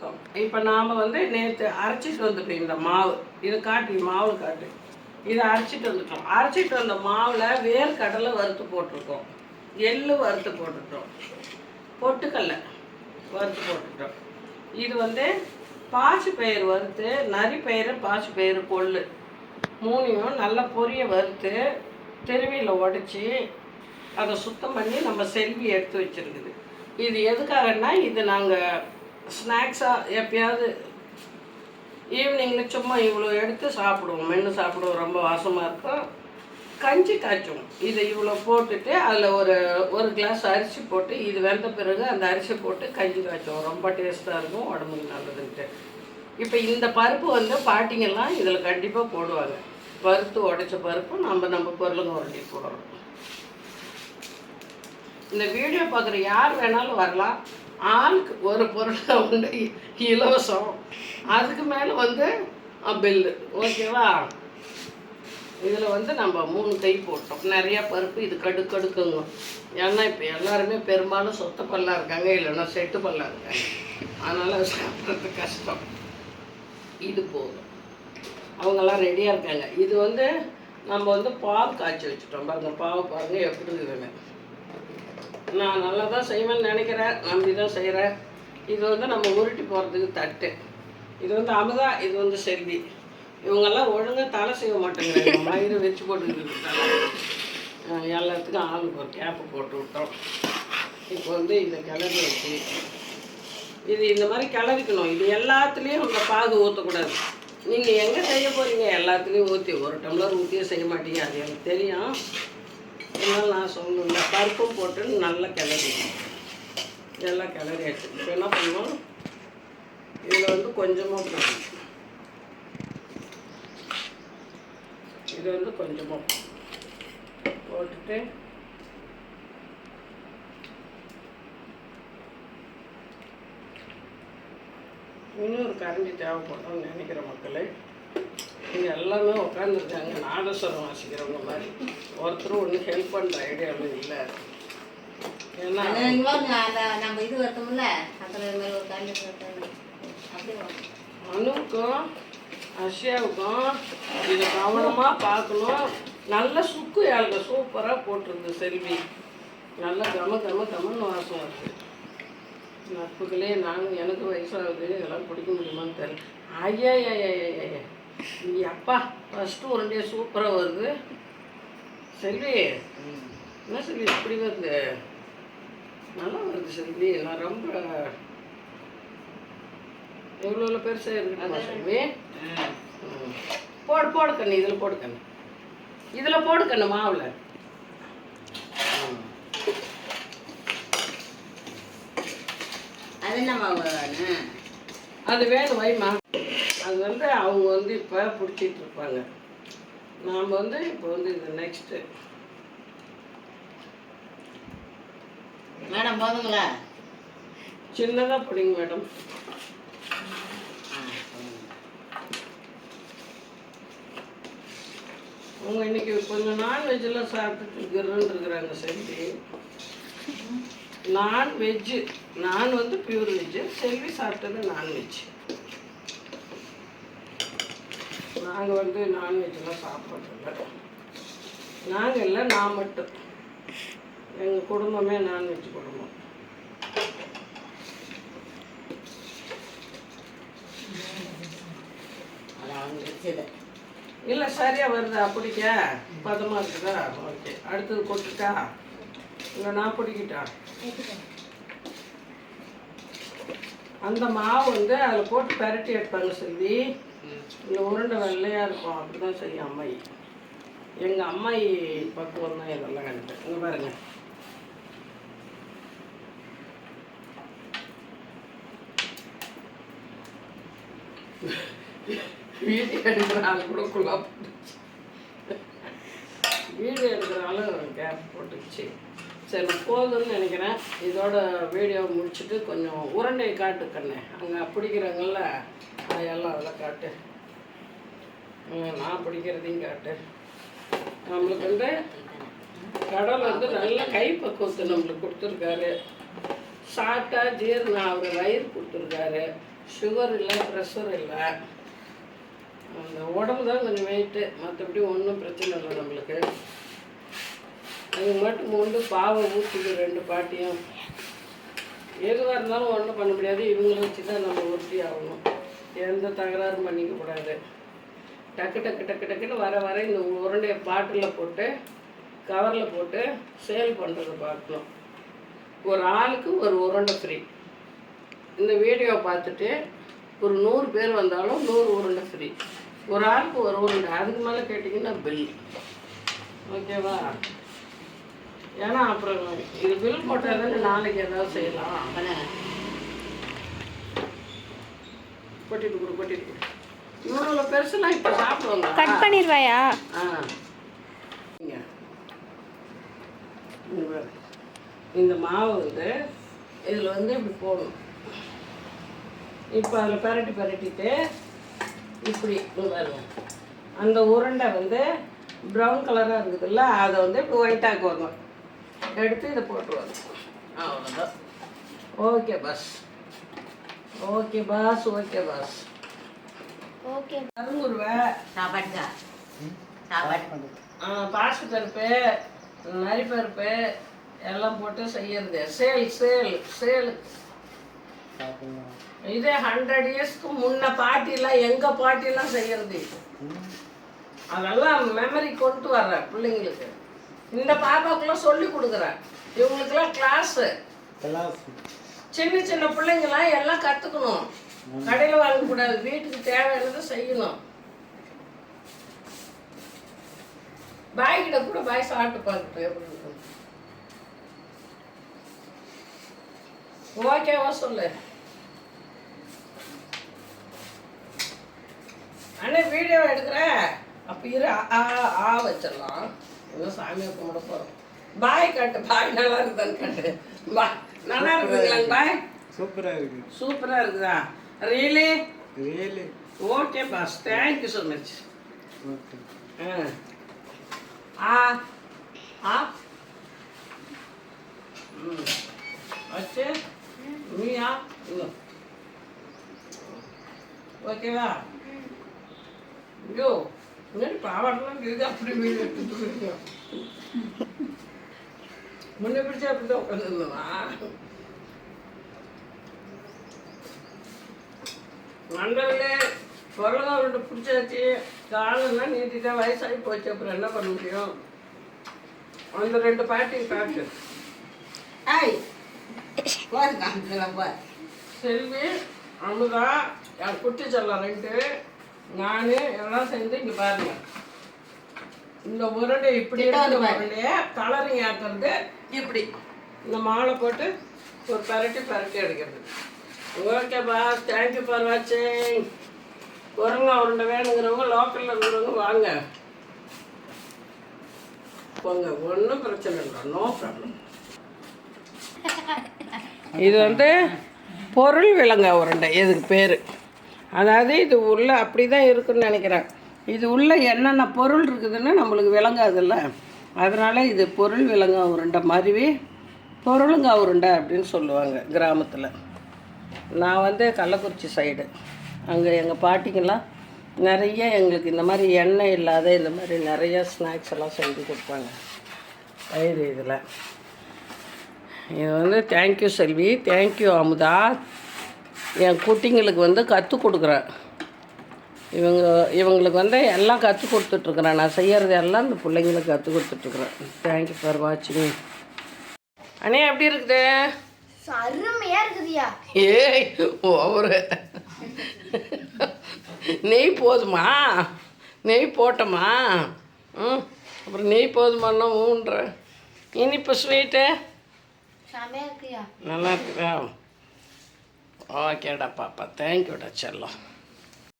இருக்கும். இப்போ நாம் வந்து நேற்று அரைச்சிட்டு வந்துட்டோம் இந்த மாவு. இது காட்டு மாவு காட்டு. இதை அரைச்சிட்டு வந்துட்டோம். அரைச்சிட்டு வந்த மாவில் வேர்க்கடலை வறுத்து போட்டிருக்கோம். எள்ளு வறுத்து போட்டுட்டோம். பொட்டுக்கடலை வறுத்து போட்டுட்டோம். இது வந்து பாசி பயிர் வறுத்து நரி பயிறு பாசி பயிறு கொள்ளு மூணையும் நல்லா பொரிய வறுத்து தெருவியில் உடச்சி அதை சுத்தம் பண்ணி நம்ம செல்வி எடுத்து வச்சிருக்குது. இது எதுக்காகன்னா இது நாங்கள் ஸ்நாக்ஸாக எப்பயாவது ஈவினிங்கில் சும்மா இவ்வளோ எடுத்து சாப்பிடுவோம். மென்று சாப்பிடுவோம். ரொம்ப வாசமாக இருக்கும். கஞ்சி காய்ச்சுவோம். இதை இவ்வளோ போட்டுட்டு அதில் ஒரு ஒரு கிளாஸ் அரிசி போட்டு இது வெந்த பிறகு அந்த அரிசி போட்டு கஞ்சி காய்ச்சுவோம். ரொம்ப டேஸ்ட்டாக இருக்கும். உடம்புக்கு நல்லதுன்ட்டு. இப்போ இந்த பருப்பு வந்து பாட்டிங்கெல்லாம் இதில் கண்டிப்பாக போடுவாங்க. வறுத்து உடைச்ச பருப்பு நம்ம நம்ம பொருளுங்க உருட்டி போடுறோம். இந்த வீடியோ பார்க்குற யார் வேணாலும் வரலாம். ஆளுக்கு ஒரு பொருளை உண்டு இலவசம். அதுக்கு மேலே வந்து பில்லு ஓகேவா? இதில் வந்து நம்ம மூணு கை போட்டோம். நிறையா பருப்பு இது கடு கடுக்குங்க. ஏன்னா இப்போ எல்லாருமே பெரும்பாலும் சொத்த பல்லாக இருக்காங்க இல்லைன்னா செட்டு பல்லா இருக்காங்க. அதனால் சாப்பிட்றது கஷ்டம். இது போதும். அவங்கெல்லாம் ரெடியாக இருக்காங்க. இது வந்து நம்ம வந்து பால் காய்ச்சி வச்சுட்டோம். பாருங்க பாவை பாருங்கள் எப்படி இருக்குதுன்னு. நான் நல்லா தான் செய்வேன்னு நினைக்கிறேன் நம்பி தான் செய்கிறேன் இது வந்து நம்ம உருட்டி போகிறதுக்கு தட்டு. இது வந்து அமுதா இது வந்து செல்வி இவங்கெல்லாம் ஒழுங்காக தலை செய்ய மாட்டேங்கிறாங்க. மயிறு வச்சு போட்டுக்கிட்டு எல்லாத்துக்கும் ஆளுக்கு ஒரு கேப்பு போட்டு விட்டோம். இப்போ வந்து இதை கிளறி வச்சு இது இந்த மாதிரி கிளறிக்கணும். இது எல்லாத்துலேயும் இந்த பாகு ஊற்றக்கூடாது நீங்கள் எங்கே செய்ய போகிறீங்க எல்லாத்துலேயும் ஊற்றி ஒரு டம்ளர் ஊற்றியே செய்ய மாட்டீங்க. அது எனக்கு தெரியும். இன்னும் நான் சொல்லணும் பருப்பும் போட்டு நல்லா கிளறி எல்லாம் கிளறி ஆச்சு இப்போ என்ன பண்ணணும்? இதில் வந்து கொஞ்சமாக போடணும் இது வந்து கொஞ்சமாக போட்டுட்டு இன்னொரு கரண்டி தேவைப்படும் நினைக்கிற மக்களை. இங்கே எல்லாமே உட்காந்துருக்காங்க நாதஸ்வரம் வாசிக்கிறவங்க மாதிரி. ஒருத்தரும் ஒன்றும் ஹெல்ப் பண்ணுற ஐடியாவும் இல்லை. ஏன்னா நம்ம இது வரும். அனுக்கும் அஷியாவுக்கும் இதை கவனமாக பார்க்கணும். நல்ல சுக்கு ஏழுங்க சூப்பராக போட்டிருந்து செல்வி. நல்ல கம கம கமன்னு வாசம் இருக்குது நட்புகளே நாங்கள் எனக்கு வயசாகுது. இதெல்லாம் பிடிக்க முடியுமான்னு தெரியல. ஐயா ஐயா அப்பா ஃபஸ்ட்டு உருண்டையே சூப்பராக வருது. செல்வி என்ன செல்வி இப்படி வருது நல்லா வருது செல்வி நான் ரொம்ப எவ்வளோ பெருசாக இருக்குமா செல்வி. போடு போடு கண்ணு இதில் போடு கண்ணு. இதில் போடு கண்ணு மாவில். அது என்ன மாவு? அது வேணும் வைமா வந்து அவங்க வந்து இப்போ பிடிச்சிட்டு இருப்பாங்க. நாம் வந்து இப்போ வந்து இது நெக்ஸ்ட்டு மேடம் போதுங்களா? சின்னதாக பிடிங்க மேடம். அவங்க இன்னைக்கு கொஞ்சம் நான்வெஜ்ஜெல்லாம் சாப்பிட்டுட்டு கிருன்னு இருக்கிறாங்க செல்வி நான்வெஜ்ஜு நான் வந்து பியூர் வெஜ்ஜு செல்வி சாப்பிட்டது நான்வெஜ் நாங்கள் வந்து நான்வெஜ்லாம் சாப்பிட்றதில்ல. நாங்கள் இல்லை நான் மட்டும். எங்கள் குடும்பமே நான்வெஜ் குடும்பம். இல்லை சரியாக வருதா பிடிக்க பதமாக இருக்குதா? ஓகே. அடுத்தது கொட்டுட்டா? இல்லை நான் பிடிக்கிட்டா அந்த மாவு வந்து அதில் போட்டு பெரட்டி எடுப்பாங்க செல்வி. இந்த உருண்டை வெள்ளையாக இருக்கும் அப்படி தான் செய்யும் அம்மாயி எங்கள் அம்மாயி பக்குவம் தான் இதெல்லாம் கண்டு இங்கே பாருங்க. வீடியோ எடுக்கிற ஆள் கூட குழா போட்டுச்சு. வீடியோ எடுக்கிற ஆளும் கேப் போட்டுச்சு. சரி போதும்னு நினைக்கிறேன். இதோட வீடியோ முடிச்சுட்டு கொஞ்சம் உருண்டையை காட்டுக்கண்ணே. அங்கே பிடிக்கிறாங்கல்ல அதையெல்லாம் அதில் காட்டு. நான் பிடிக்கிறதையும் காட்டு. நம்மளுக்கு வந்து கடவுள் வந்து நல்ல கைப்பக்குவத்தை நம்மளுக்கு கொடுத்துருக்காரு. சாப்பிட்டா ஜீரணம் அவர் வயிறு கொடுத்துருக்காரு. சுகர் இல்லை ப்ரெஷர் இல்லை. அந்த உடம்பு தான் கொஞ்சம் வெயிட்டு மற்றபடி ஒன்றும் பிரச்சனை இல்லை நம்மளுக்கு. அது மட்டும் வந்து பாவம் ஊற்றுது ரெண்டு பாட்டியும். எதுவாக இருந்தாலும் ஒன்றும் பண்ண முடியாது. இவங்களை வச்சு தான் நம்ம உறுதி ஆகணும் எந்த தகராறும் பண்ணிக்க கூடாது டக்கு டக்கு டக்கு டக்குன்னு வர வர இந்த உருண்டையை பாட்டில் போட்டு கவரில் போட்டு சேல் பண்ணுறதை பார்க்கணும். ஒரு ஆளுக்கு ஒரு உருண்டை ஃப்ரீ இந்த வீடியோ பார்த்துட்டு ஒரு நூறு பேர் வந்தாலும் நூறு உருண்டை ஃப்ரீ ஒரு ஆளுக்கு ஒரு உருண்டை. அதுக்கு மேலே கேட்டிங்கன்னா பில் ஓகேவா? ஏன்னா அப்புறம் இது பில் போட்டால் தானே நாளைக்கு ஏதாவது செய்யலாம். கொட்டிட்டு கொடு கொட்டிட்டு கொடு. இவ்வளோ பெருசுலாம் இப்போ சாப்பிடுவாங்க கட் பண்ணிடுவாயா ஆ. இந்த மாவு வந்து இதில் வந்து இப்படி போடணும். இப்போ அதில் பரட்டி பரட்டிட்டு இப்படி பாருங்க. அந்த உருண்டை வந்து ப்ரௌன் கலராக இருக்குதுல்ல அதை வந்து இப்படி ஒயிட்டாக வரணும் எடுத்து இதை போட்டுருவாங்க. அவ்வளோதான் okay boss okay boss okay boss okay கருங்குருவை. சாப்பாட்டுக்கா சாப்பாடு. பாசி பருப்பு நரி பருப்பு எல்லாம் போட்டு செய்யறது. சேல் சேல் சேல். இதே ஹண்ட்ரட் இயர்ஸ்க்கு முன்ன பாட்டிலாம் எங்க பாட்டிலாம் செய்யறது. அதெல்லாம் மெமரி கொண்டு வர்றேன் பிள்ளைங்களுக்கு. இந்த பாப்பாக்கெல்லாம் சொல்லி கொடுக்குறேன். இவங்களுக்கெல்லாம் கிளாஸு சின்ன சின்ன பிள்ளைங்களாம் எல்லாம் கற்றுக்கணும் கடையில் வாங்கக்கூடாது வீட்டுக்கு தேவையானதை செய்யணும். பாய் கிட்ட கூட பாய் சாப்பிட்டு பார்க்கட்டும் எப்படி இருக்கும் ஓகேவா சொல்லு. அண்ணே வீடியோ எடுக்கிறேன். அப்போ இரு. ஆ, ஆ ஆ வச்சிடலாம். இன்னும் சாமியை கும்பிட போகிறோம் பாய் காட்டு பாய் நல்லா இருக்குதான்னு காட்டு பாய் நல்லா இருக்குதுங்களாங்க பாய் சூப்பரா இருக்கு சூப்பராக இருக்குதா really really okay boss thank you so much okay ஆ ஆ ம் வச்சு நீயா இன்னும் ஓகேவா ஐயோ முன்னாடி பாவாடெல்லாம் இருக்குது முன்ன பிடிச்சி அப்படி தான் உட்காந்துருந்தா நண்பர்களே பொருளாக ரெண்டு பிடிச்சாச்சு. காலெல்லாம் நீட்டிட்டா வயசாகி போச்சு. அப்புறம் என்ன பண்ண முடியும்? அந்த ரெண்டு பாட்டியும் காட்டு ஐய் செல்வி அமுதா என் குட்டி செல்லம் ரெண்டு நான் எல்லாம் சேர்ந்து இங்கே பாருங்க. இந்த உருண்டை இப்படி. உருண்டையை கலரிங் ஆக்குறது இப்படி. இந்த மாலை போட்டு ஒரு பரட்டி பரட்டி எடுக்கிறது ஓகேப்பா தேங்க்யூ ஃபார் வாட்சிங் குரங்கா உருண்டை வேணுங்கிறவங்க லோக்கலில் இருக்கிறவங்க வாங்க. போங்க ஒன்றும் பிரச்சனை இல்லை. நோ ப்ராப்ளம் இது வந்து பொருள் விலங்க உருண்டை. இதுக்கு பேர். அதாவது இது உள்ள அப்படி தான் இருக்குன்னு நினைக்கிறேன். இது உள்ள என்னென்ன பொருள் இருக்குதுன்னு நம்மளுக்கு விளங்காதுல்ல? அதனால் இது பொருள் விலங்கா உருண்டை மாதிரி பொருளுங்கா உருண்டை அப்படின்னு சொல்லுவாங்க கிராமத்தில். நான் வந்து கள்ளக்குறிச்சி சைடு அங்கே எங்கள் பாட்டிங்கெல்லாம் நிறைய எங்களுக்கு இந்த மாதிரி எண்ணெய் இல்லாத இந்த மாதிரி நிறைய ஸ்நாக்ஸ் எல்லாம் செஞ்சு கொடுப்பாங்க. பயிர் இதில். இது வந்து thank you Selvi thank you Amudha. என் குட்டிங்களுக்கு வந்து கற்றுக் கொடுக்குறேன். இவங்க இவங்களுக்கு வந்து எல்லாம் கற்றுக் கொடுத்துட்ருக்குறேன். நான் செய்கிறது எல்லாம் இந்த பிள்ளைங்களுக்கு கற்றுக் கொடுத்துட்ருக்குறேன். தேங்க்யூ ஃபார் வாட்சிங் அண்ணே எப்படி இருக்குது? அருமையா இருக்குதுயா ஏய் ஓவரு. நெய் போதுமா? நெய் போட்டோமா? ம் அப்புறம் நெய் போதுமான்னா ஊன்ற. இனிப்பு ஸ்வீட்டு நல்லா இருக்குதா? ஓகேடா பாப்பா. தேங்க்யூடா செல்லம்.